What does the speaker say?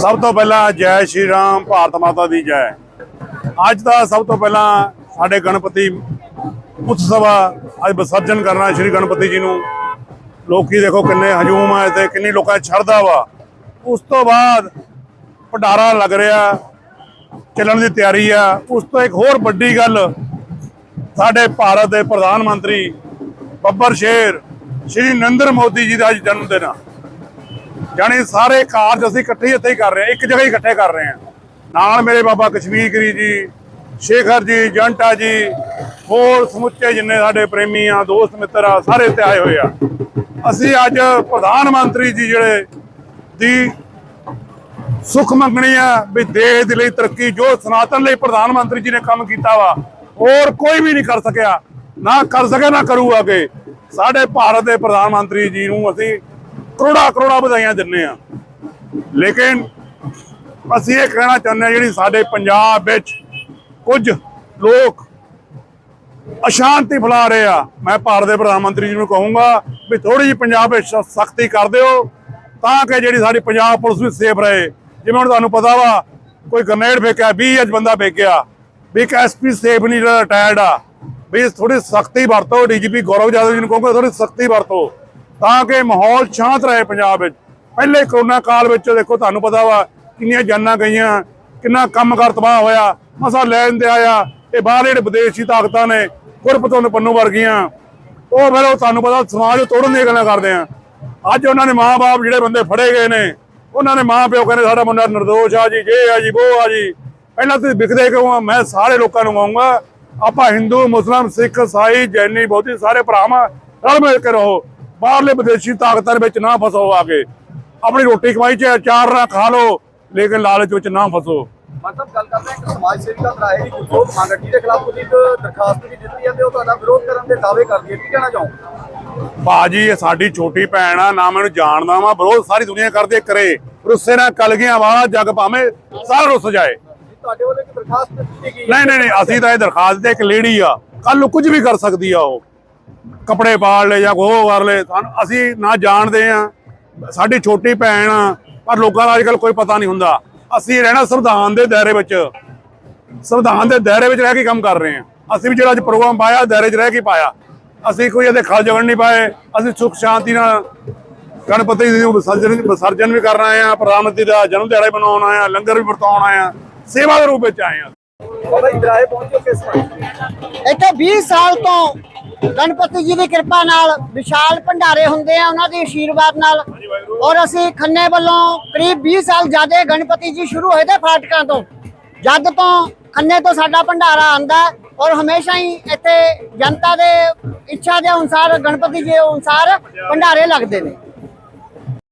ਸਭ ਤੋਂ ਪਹਿਲਾਂ ਜੈ ਸ਼੍ਰੀ ਰਾਮ, ਭਾਰਤ ਮਾਤਾ ਦੀ ਜੈ। ਅੱਜ ਦਾ ਸਭ ਤੋਂ ਪਹਿਲਾਂ ਸਾਡੇ ਗਣਪਤੀ ਉਤਸਵ ਆ। ਅੱਜ ਵਿਸਰਜਨ ਕਰਨਾ ਸ਼੍ਰੀ ਗਣਪਤੀ ਜੀ ਨੂੰ। ਲੋਕੀ ਦੇਖੋ ਕਿੰਨੇ ਹਜੂਮ ਆ ਇੱਥੇ, ਕਿੰਨੀ ਲੋਕਾਂ 'ਚ ਸ਼ਰਧਾ ਵਾ। ਉਸ ਤੋਂ ਬਾਅਦ ਭੰਡਾਰਾ ਲੱਗ ਰਿਹਾ, ਚੱਲਣ ਦੀ ਤਿਆਰੀ ਆ। ਉਸ ਤੋਂ ਇੱਕ ਹੋਰ ਵੱਡੀ ਗੱਲ, ਸਾਡੇ ਭਾਰਤ ਦੇ ਪ੍ਰਧਾਨ ਮੰਤਰੀ ਬੱਬਰ ਸ਼ੇਰ, ਸ਼੍ਰੀ ਨਰਿੰਦਰ ਮੋਦੀ ਜੀ ਦਾ ਅੱਜ ਜਨਮ ਦਿਨ ਆ। ਜਾਣੀ ਸਾਰੇ ਕਾਰਜ ਅਸੀਂ ਇਕੱਠੇ ਇੱਥੇ ਹੀ ਕਰ ਰਹੇ ਹਾਂ, ਇੱਕ ਜਗ੍ਹਾ ਹੀ ਇਕੱਠੇ ਕਰ ਰਹੇ ਹਾਂ। ਨਾਲ ਮੇਰੇ ਬਾਬਾ ਕਸ਼ਮੀਰ ਗਰੀ ਜੀ, ਸ਼ੇਖਰ ਜੀ, ਜੰਟਾ ਜੀ, ਹੋਰ ਸਮੁੱਚੇ ਜਿੰਨੇ ਸਾਡੇ ਪ੍ਰੇਮੀ ਆ, ਦੋਸਤ, ਮਿੱਤਰ ਆ, ਸਾਰੇ ਇੱਥੇ ਆਏ ਹੋਏ ਆ। ਅਸੀਂ ਅੱਜ ਪ੍ਰਧਾਨ ਮੰਤਰੀ ਜੀ ਜਿਹੜੇ ਦੀ ਸੁਖ ਮੰਗਣੀ ਆ ਵੀ ਦੇਸ਼ ਦੇ ਲਈ ਤਰੱਕੀ, ਜੋ ਸਨਾਤਨ ਲਈ ਪ੍ਰਧਾਨ ਮੰਤਰੀ ਜੀ ਨੇ ਕੰਮ ਕੀਤਾ ਵਾ, ਹੋਰ ਕੋਈ ਵੀ ਨਹੀਂ ਕਰ ਸਕਿਆ। ਨਾ ਕਰ ਸਕਿਆ, ਨਾ ਕਰੂ ਅੱਗੇ। ਸਾਡੇ ਭਾਰਤ ਦੇ ਪ੍ਰਧਾਨ ਮੰਤਰੀ ਜੀ ਨੂੰ ਅਸੀਂ ਕਰੋੜਾ ਕਰੋੜਾ ਵਧਾਈਆਂ ਦਿੰਨੇ ਆ ਲੇਕਿਨ ਅਸੀਂ ਇਹ ਕਹਿਣਾ ਚਾਹੁੰਦੇ ਹਾਂ, ਜਿਹੜੀ ਸਾਡੇ ਪੰਜਾਬ ਵਿੱਚ ਕੁਝ ਲੋਕ ਅਸ਼ਾਂਤੀ ਫੈਲਾ ਰਹੇ ਆ, ਮੈਂ ਭਾਰਤ ਦੇ ਪ੍ਰਧਾਨ ਮੰਤਰੀ ਜੀ ਨੂੰ ਕਹੂੰਗਾ ਵੀ ਥੋੜੀ ਜਿਹੀ ਪੰਜਾਬ ਵਿੱਚ ਸਖਤੀ ਕਰ ਦਿਓ, ਤਾਂ ਕਿ ਜਿਹੜੀ ਸਾਡੀ ਪੰਜਾਬ ਪੁਲਿਸ ਵੀ ਸੇਫ ਰਹੇ। ਜਿਵੇਂ ਹੁਣ ਤੁਹਾਨੂੰ ਪਤਾ ਵਾ, ਕੋਈ ਗ੍ਰਨੇਡ ਫੇਕਿਆ 20 ਅੱਜ ਬੰਦਾ ਫੇਕਿਆ, ਵੀ ਇੱਕ ਐਸਪੀ ਸੇਫ ਨਹੀਂ, ਜਿਹੜਾ ਰਿਟਾਇਰਡ ਆ। ਵੀ ਥੋੜੀ ਸਖਤੀ ਵਰਤੋ, ਡੀਜੀਪੀ ਗੌਰਵ ਯਾਦਵ ਜੀ ਨੂੰ ਕਹੂੰਗਾ ਥੋੜੀ ਸਖਤੀ ਵਰਤੋ। ਤਾਂ ਕਿ ਮਾਹੌਲ ਸ਼ਾਂਤ ਰਹੇ ਪੰਜਾਬ ਵਿੱਚ। ਪਹਿਲੇ ਕਰੋਨਾ ਕਾਲ ਵਿੱਚ ਦੇਖੋ, ਤੁਹਾਨੂੰ ਪਤਾ ਵਾ ਕਿੰਨੀਆਂ ਜਾਨਾਂ ਗਈਆਂ, ਕਿੰਨਾ ਕੰਮਕਾਰ ਤਬਾਹ ਹੋਇਆ, ਮਸਾ ਲੈਣ ਤੇ ਆਇਆ, ਇਹ ਬਾਹਰ ਜਿਹੜੇ ਵਿਦੇਸ਼ੀ ਤਾਕਤਾਂ ਨੇ ਗੁਰਪਤੋਂ ਪੰਨੂ ਵਰਗੀਆਂ, ਉਹ ਫਿਰ ਉਹ ਤੁਹਾਨੂੰ ਪਤਾ ਸਮਾਜ ਤੋੜਨ ਦੀਆਂ ਗੱਲਾਂ ਕਰਦੇ ਆ। ਅੱਜ ਉਹਨਾਂ ਦੇ ਮਾਪੇ ਜਿਹੜੇ ਬੰਦੇ ਫੜੇ ਗਏ ਨੇ, ਉਹਨਾਂ ਦੇ ਮਾਪਿਓ ਕਹਿੰਦੇ, ਸਾਡਾ ਮੁੰਡਾ ਨਿਰਦੋਸ਼ ਆ ਜੀ, ਜੇ ਆ ਜੀ ਉਹ ਆ ਜੀ। ਪਹਿਲਾਂ ਤੁਸੀਂ ਵਿਖਦੇ ਕਿਉਂ ਆ? ਮੈਂ ਸਾਰੇ ਲੋਕਾਂ ਨੂੰ ਕਹੂੰਗਾ, ਆਪਾਂ ਹਿੰਦੂ, ਮੁਸਲਮਾਨ, ਸਿੱਖ, ਸਾਈ, ਜੈਨੀ, ਬੋਧੀ ਸਾਰੇ ਭਰਾਵਾਂ ਰਲ ਮਿਲ ਕੇ ਰਹੋ। ਬਾਹਰਲੇ ਵਿਦੇਸ਼ੀ ਤਾਕਤਾਂ ਵਿੱਚ ਨਾ ਫਸੋ ਆ ਕੇ। ਆਪਣੀ ਰੋਟੀ ਕਮਾਈ ਚ ਚਾਰ ਨਾ ਖਾ ਲਓ ਲੇਕਿਨ ਲਾਲਚ ਵਿੱਚ ਨਾ ਫਸੋ। ਮਤਲਬ ਗੱਲ ਕਰਦੇ ਹਾਂ ਕਿ ਸਮਾਜ ਸੇਵੀ ਦਾ ਭਰਾ ਹੈ ਜੀ ਗੁਰਜੋਤ ਮਾਂਗਟੀ ਦੇ ਖਿਲਾਫ ਤੁਸੀਂ ਇੱਕ ਦਰਖਾਸਤ ਵੀ ਦਿੱਤੀ ਹੈ ਤੇ ਉਹ ਤੁਹਾਡਾ ਵਿਰੋਧ ਕਰਨ ਦੇ ਦਾਅਵੇ ਕਰਦੀ ਹੈ ਕੀ ਕਹਿਣਾ ਚਾਹੋ ਬਾਜੀ ਇਹ ਸਾਡੀ ਛੋਟੀ ਭੈਣ ਆ ਨਾ ਮੈਨੂੰ ਜਾਣਦਾ ਵਾ ਵਿਰੋਧ ਸਾਰੀ ਦੁਨੀਆ ਕਰਦੇ ਕਰੇ। ਰੁੱਸੇ ਨਾਲ ਕਲਗੀਆਂ ਵਾਲਾ ਜੱਗ ਭਾਵੇਂ ਸਾਰਾ ਰੁੱਸ ਜਾਏ। ਤੁਹਾਡੇ ਵੱਲੋਂ ਇੱਕ ਦਰਖਾਸਤ ਦਿੱਤੀ ਗਈ ਨਹੀਂ ਨਹੀਂ ਨਹੀਂ ਅਸੀਂ ਤਾਂ ਇਹ ਦਰਖਾਸਤ ਤੇ ਇੱਕ ਲੇਡੀ ਆ। ਕੱਲ ਨੂੰ ਕੁਝ ਵੀ ਕਰ ਸਕਦੀ ਆ ਉਹ। ਕੱਪੜੇ ਪਾੜ ਲੈ ਜਾਂ ਉਹ ਕਰ ਲੈ ਸਾਨੂੰ ਅਸੀਂ ਨਾ ਜਾਣਦੇ ਆ ਸਾਡੀ ਛੋਟੀ ਭੈਣ ਆ ਪਰ ਲੋਕਾਂ ਦਾ ਅੱਜਕੱਲ ਕੋਈ ਪਤਾ ਨਹੀਂ ਹੁੰਦਾ। ਅਸੀਂ ਰਹਿਣਾ ਸੰਵਿਧਾਨ ਦੇ ਦਾਇਰੇ ਵਿੱਚ। ਸੰਵਿਧਾਨ ਦੇ ਦਾਇਰੇ ਵਿੱਚ ਰਹਿ ਕੇ ਕੰਮ ਕਰ ਰਹੇ ਆ ਅਸੀਂ ਵੀ ਜਿਹੜਾ ਅੱਜ ਪ੍ਰੋਗਰਾਮ ਪਾਇਆ ਦਾਇਰੇ 'ਚ ਰਹਿ ਕੇ ਪਾਇਆ। ਅਸੀਂ ਕੋਈ ਇਹਦੇ ਖਲ ਜਗਣ ਨਹੀਂ ਪਾਏ। ਅਸੀਂ ਸੁਖ ਸ਼ਾਂਤੀ ਨਾਲ ਗਣਪਤੀ ਜੀ ਨੂੰ ਵਿਸਰਜਨ ਵਿਸਰਜਨ ਵੀ ਕਰਨ ਆਏ ਆ ਪ੍ਰਧਾਨ ਮੰਤਰੀ ਦਾ ਜਨਮ ਦਿਹਾੜਾ ਮਨਾਉਣ ਆਏ ਆ ਲੰਗਰ ਵੀ ਵਰਤਾਉਣ ਆਏ ਆ ਸੇਵਾ ਦੇ ਰੂਪ ਵਿੱਚ ਆਏ ਆ ਬਾਬਾ ਜੀ ਦਰਾਏ ਪਹੁੰਚੋ ਕਿਸ ਤਰ੍ਹਾਂ? ਇੱਥੇ 20 ਸਾਲ ਤੋਂ ਗਣਪਤੀ ਜੀ ਦੀ ਕਿਰਪਾ ਨਾਲ ਵਿਸ਼ਾਲ ਭੰਡਾਰੇ ਹੁੰਦੇ ਆ ਉਹਨਾਂ ਦੇ ਆਸ਼ੀਰਵਾਦ ਨਾਲ। ਔਰ ਅਸੀਂ ਖੰਨੇ ਵੱਲੋਂ ਕਰੀਬ 20 ਸਾਲ ਜਾਦੇ ਗਣਪਤੀ ਜੀ ਸ਼ੁਰੂ ਹੋਏ ਤੇ ਫਾਟਕਾਂ ਤੋਂ। ਜਦ ਤੋਂ ਖੰਨੇ ਤੋਂ ਸਾਡਾ ਭੰਡਾਰਾ ਆਂਦਾ ਔਰ ਹਮੇਸ਼ਾ ਹੀ ਇੱਥੇ ਜਨਤਾ ਦੇ ਇੱਛਾ ਦੇ ਅਨੁਸਾਰ, ਗਣਪਤੀ ਜੀ ਦੇ ਅਨੁਸਾਰ ਭੰਡਾਰੇ ਲੱਗਦੇ ਨੇ।